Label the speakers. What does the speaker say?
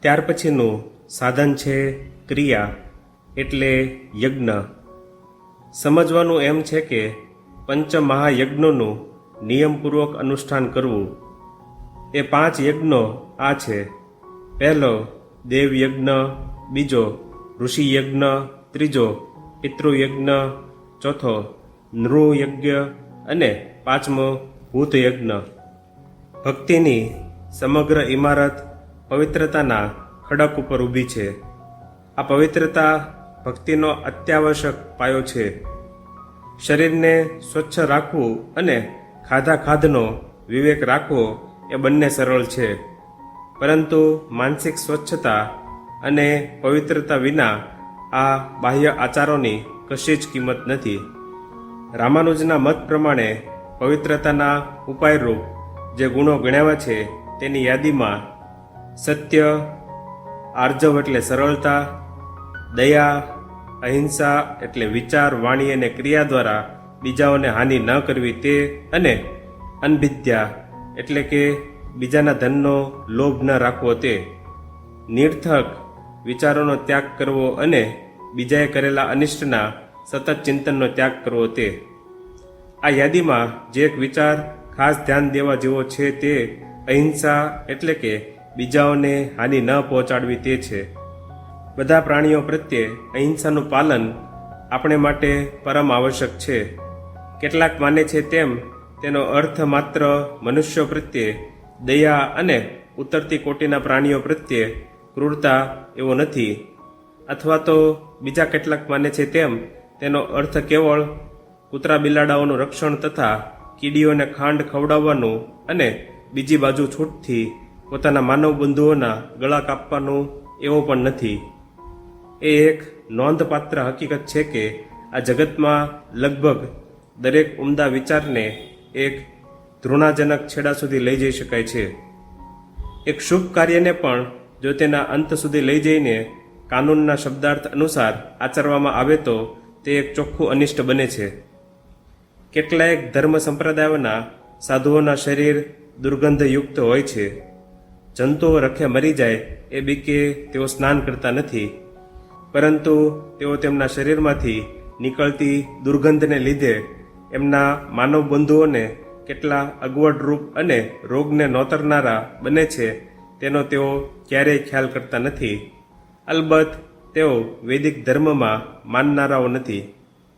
Speaker 1: ત્યાર પછીનું સાધન છે ક્રિયા, એટલે યજ્ઞ. સમજવાનું એમ છે કે પંચમહાયજ્ઞોનું નિયમપૂર્વક અનુષ્ઠાન કરવું. એ પાંચ યજ્ઞો આ છે. પહેલો, દેવયજ્ઞ, બીજો, ઋષિયજ્ઞ, ત્રીજો, પિતૃયજ્ઞ, ચોથો, નૃયજ્ઞ અને પાંચમો ભૂતયજ્ઞ. ભક્તિની સમગ્ર ઇમારત પવિત્રતાના ખડક ઉપર ઊભી છે. આ પવિત્રતા ભક્તિનો અત્યાવશ્યક પાયો છે. શરીરને સ્વચ્છ રાખવું અને ખાધા ખાધનો વિવેક રાખવો એ બંને સરળ છે. પરંતુ માનસિક સ્વચ્છતા અને પવિત્રતા વિના આ બાહ્ય આચારોની કશી જ કિંમત નથી. રામાનુજના મત પ્રમાણે પવિત્રતાના ઉપાયરૂપ જે ગુણો ગણાવ્યા છે તેની યાદીમાં સત્ય, આર્જવ એટલે સરળતા, દયા, અહિંસા એટલે વિચાર, વાણી અને ક્રિયા દ્વારા બીજાઓને હાનિ ન કરવી તે અને અનભિદ્યા એટલે કે બીજાના ધનનો લોભ ન રાખવો તે. નિર્થક વિચારોનો ત્યાગ કરવો અને બીજાએ કરેલા અનિષ્ટના સતત ચિંતનનો ત્યાગ કરવો તે. આ યાદીમાં જે એક વિચાર ખાસ ધ્યાન દેવા જેવો છે તે અહિંસા એટલે કે બીજાઓને હાનિ ન પહોંચાડવી તે છે. બધા પ્રાણીઓ પ્રત્યે અહિંસાનું પાલન આપણે માટે પરમ આવશ્યક છે. કેટલાક માને છે તેમ, તેનો અર્થ માત્ર મનુષ્યો પ્રત્યે, દયા અને ઉતરતી કોટીના પ્રાણીઓ પ્રત્યે ક્રૂરતા એવો નથી. અથવા તો બીજા કેટલાક માને છે તેમ, તેનો અર્થ કેવળ કૂતરા બિલાડાઓનું રક્ષણ તથા કીડીઓને ખાંડ ખવડાવવાનું અને બીજી બાજુ છૂટથી પોતાના માનવ બંધુઓના ગળા કાપવાનો એવો પણ નથી. એ એક નોંધપાત્ર હકીકત છે કે આ જગતમાં લગભગ દરેક ઉમદા વિચારને એક ધૃણાજનક છેડા સુધી લઈ જઈ શકાય છે. એક શુભ કાર્યને પણ જો તેના અંત સુધી લઈ જઈને કાનૂનના શબ્દાર્થ અનુસાર આચરવામાં આવે તો તે એક ચોખ્ખું અનિષ્ટ બને છે. કેટલાય ધર્મ સંપ્રદાયોના સાધુઓના શરીર દુર્ગંધયુક્ત હોય છે. જંતુઓ રખે મરી જાય એ બીકે તેઓ સ્નાન કરતા નથી. પરંતુ તેઓ તેમના શરીરમાંથી નીકળતી દુર્ગંધને લીધે એમના માનવ બંધુઓને કેટલા અગવડરૂપ અને રોગને નોતરનારા બને છે, તેનો તેઓ ક્યારેય ખ્યાલ કરતા નથી. અલબત્ત, તેઓ વૈદિક ધર્મમાં માનનારાઓ નથી.